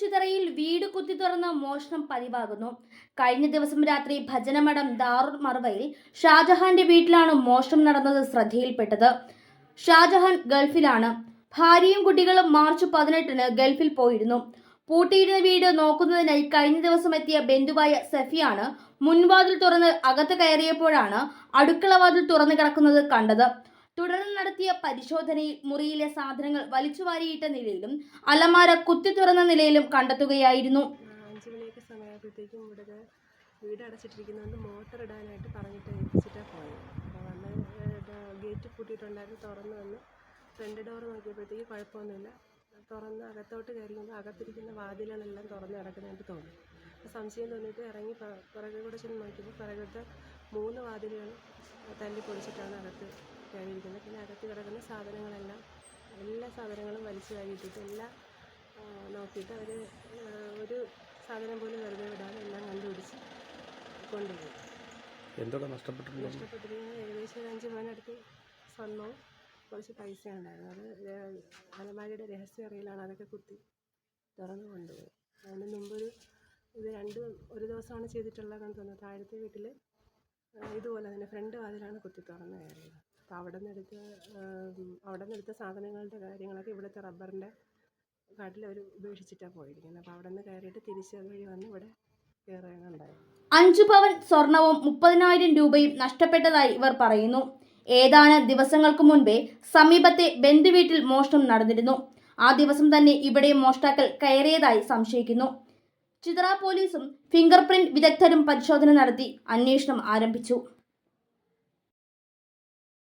ചിതറയിൽ വീട് കുത്തി തുറന്ന് മോഷണം പതിവാകുന്നു. കഴിഞ്ഞ ദിവസം രാത്രി ഭജനമഠം ദാറുൽ മർവയിൽ ഷാജഹാന്റെ വീട്ടിലാണ് മോഷണം നടന്നത് ശ്രദ്ധയിൽപ്പെട്ടത്. ഷാജഹാൻ ഗൾഫിലാണ്. ഭാര്യയും കുട്ടികളും മാർച്ച് പതിനെട്ടിന് ഗൾഫിൽ പോയിരുന്നു. പൂട്ടിയിരുന്ന വീട് നോക്കുന്നതിനായി കഴിഞ്ഞ ദിവസം എത്തിയ ബന്ധുവായ സഫിയാണ് മുൻവാതിൽ തുറന്ന് അകത്ത് കയറിയപ്പോഴാണ് അടുക്കളവാതിൽ തുറന്നു കിടക്കുന്നത് കണ്ടത്. തുടർന്ന് നടത്തിയ പരിശോധനയിൽ മുറിയിലെ സാധനങ്ങൾ വലിച്ചുവാരിയിട്ട നിലയിലും അലമാര കുത്തി തുറന്ന നിലയിലും കണ്ടെത്തുകയായിരുന്നു. അഞ്ച് മണിയൊക്കെ സമയമായപ്പോഴത്തേക്കും വീട് അടച്ചിട്ടിരിക്കുന്നതുകൊണ്ട് മോട്ടർ ഇടാനായിട്ട് പറഞ്ഞിട്ട് ഏൽപ്പിച്ചിട്ടാണ് പോയത്. അപ്പോൾ വന്ന് ഗേറ്റ് പൂട്ടിയിട്ടുണ്ടായിരുന്നു തുറന്ന് വന്ന്. ഫ്രണ്ട് ഡോർ നോക്കിയപ്പോഴത്തേക്ക് കുഴപ്പമൊന്നുമില്ല. തുറന്ന് അകത്തോട്ട് കയറിയുമ്പോൾ അകത്തിരിക്കുന്ന വാതിലുകളെല്ലാം തുറന്ന് കിടക്കുന്നതായിട്ട് തോന്നി അപ്പോൾ സംശയം തോന്നിയിട്ട് ഇറങ്ങി പുറകെ കൂടെ ചെന്ന് നോക്കിയപ്പോൾ പുറകത്തെ മൂന്ന് വാതിലുകൾ തല്ലി പൊളിച്ചിട്ടാണ് അകത്ത് കയറിയിരിക്കുന്നത് പിന്നെ അകത്ത് കിടക്കുന്ന സാധനങ്ങളെല്ലാം എല്ലാ സാധനങ്ങളും വലിച്ചു വാരിയിട്ടിട്ട് എല്ലാം നോക്കിയിട്ട് അവർ ഒരു സാധനം പോലും വെറുതെ വിടാതെ എല്ലാം കണ്ടുപിടിച്ച് കൊണ്ടുപോയി. എന്തൊക്കെ നഷ്ടപ്പെട്ടിട്ടുണ്ട്? നഷ്ടപ്പെട്ടിരിക്കുന്നത് ഏകദേശം ഒരു അഞ്ച് പവനടുത്ത് സ്വർണവും കുറച്ച് പൈസ ഉണ്ടായിരുന്നു അത് അലമാരിയുടെ രഹസ്യ അറിയിലാണ് അതൊക്കെ കുത്തി തുറന്ന് കൊണ്ടുപോയി. അതിന് മുമ്പൊരു ഇത് രണ്ട് ഒരു ദിവസമാണ് ചെയ്തിട്ടുള്ളതെന്ന് തോന്നുന്നു. താഴത്തെ വീട്ടിൽ ഇതുപോലെ തന്നെ ഫ്രണ്ട് വാതിലാണ് കുത്തി തുറന്ന് കയറിയത്. അപ്പോൾ അവിടെ നിന്നെടുത്ത് അവിടെ നിന്നെടുത്ത സാധനങ്ങളുടെ കാര്യങ്ങളൊക്കെ ഇവിടുത്തെ റബ്ബറിന്റെ കാട്ടിൽ അവർ ഉപേക്ഷിച്ചിട്ടാണ് പോയിരിക്കുന്നത്. അപ്പോൾ അവിടെ നിന്ന് കയറിയിട്ട് തിരിച്ച് വഴി വന്ന് ഇവിടെ കയറുകയാണ് ഉണ്ടായത്. അഞ്ചു പവൻ സ്വർണവും മുപ്പതിനായിരം രൂപയും നഷ്ടപ്പെട്ടതായി ഇവർ പറയുന്നു. ഏതാനും ദിവസങ്ങൾക്ക് മുൻപേ സമീപത്തെ ബന്ധുവീട്ടിൽ മോഷണം നടന്നിരുന്നു. ആ ദിവസം തന്നെ ഇവിടെ മോഷ്ടാക്കൾ കയറിയതായി സംശയിക്കുന്നു. ചിത്ര പോലീസും ഫിംഗർ പ്രിന്റ് വിദഗ്ധരും പരിശോധന നടത്തി അന്വേഷണം ആരംഭിച്ചു.